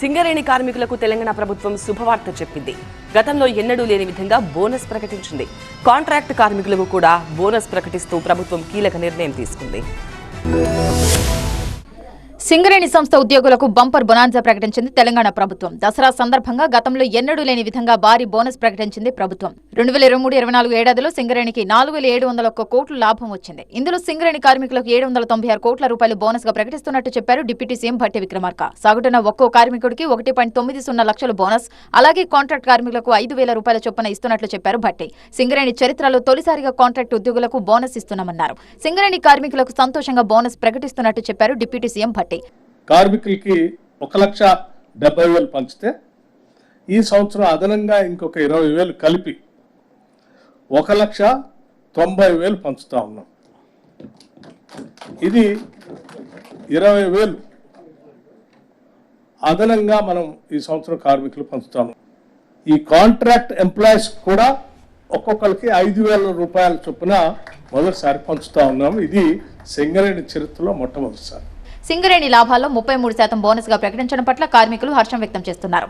సింగరేణి కార్మికులకు తెలంగాణ ప్రభుత్వం శుభవార్త చెప్పింది. గతంలో ఎన్నడూ లేని విధంగా బోనస్ ప్రకటించింది. కాంట్రాక్ట్ కార్మికులకు కూడా బోనస్ ప్రకటిస్తూ ప్రభుత్వం కీలక నిర్ణయం తీసుకుంది. సింగరేణి సంస్థ ఉద్యోగులకు బంపర్ బొనాన్సా ప్రకటించింది తెలంగాణ ప్రభుత్వం. దసరా సందర్భంగా గతంలో ఎన్నడూ లేని విధంగా భారీ బోనస్ ప్రకటించింది ప్రభుత్వం. రెండు వేల ఇరవై మూడు ఇరవై నాలుగు ఏడాదిలో సింగరేణికి నాలుగు వేల ఏడు వందల ఒక్క కోట్ల లాభం వచ్చింది. ఇందులో సింగరేణి కార్మికులకు ఏడు వందల తొంభై ఆరు కోట్ల రూపాయలు బోనస్గా ప్రకటిస్తున్నట్టు చెప్పారు డిప్యూటీ సీఎం భట్టి విక్రమార్క. సగటున ఒక్కో కార్మికుడికి ఒకటి పాయింట్ తొమ్మిది సున్నా లక్షల బోనస్ అలాగే కాంట్రాక్ట్ కార్మికులకు ఐదు వేల రూపాయల చొప్పున ఇస్తున్నట్లు చెప్పారు భట్టి. సింగరేణి చరిత్రలో తొలిసారిగా కాంట్రాక్ట్ ఉద్యోగులకు బోనస్ ఇస్తున్నామన్నారు. సింగరేణి కార్మికులకు సంతోషంగా బోనస్ ప్రకటిస్తున్నట్టు చెప్పారు డిప్యూటీ సీఎం భట్టి. కార్మికులకి ఒక లక్ష డెబ్బై వేలు పంచితే ఈ సంవత్సరం అదనంగా ఇంకొక ఇరవై వేలు కలిపి ఒక లక్ష తొంభై వేలు పంచుతా ఉన్నాం. ఇది ఇరవై వేలు అదనంగా మనం ఈ సంవత్సరం కార్మికులు పంచుతాము ఈ కాంట్రాక్ట్ ఎంప్లాయీస్ కూడా ఒక్కొక్కరికి ఐదు వేల రూపాయల చొప్పున మొదటిసారి పంచుతా ఉన్నాము ఇది సింగరేణి చరిత్రలో మొట్టమొదటిసారి. సింగరేణి లాభాల్లో ముప్పై మూడు శాతం బోనస్గా ప్రకటించడం పట్ల కార్మికులు హర్షం వ్యక్తం చేస్తున్నారు.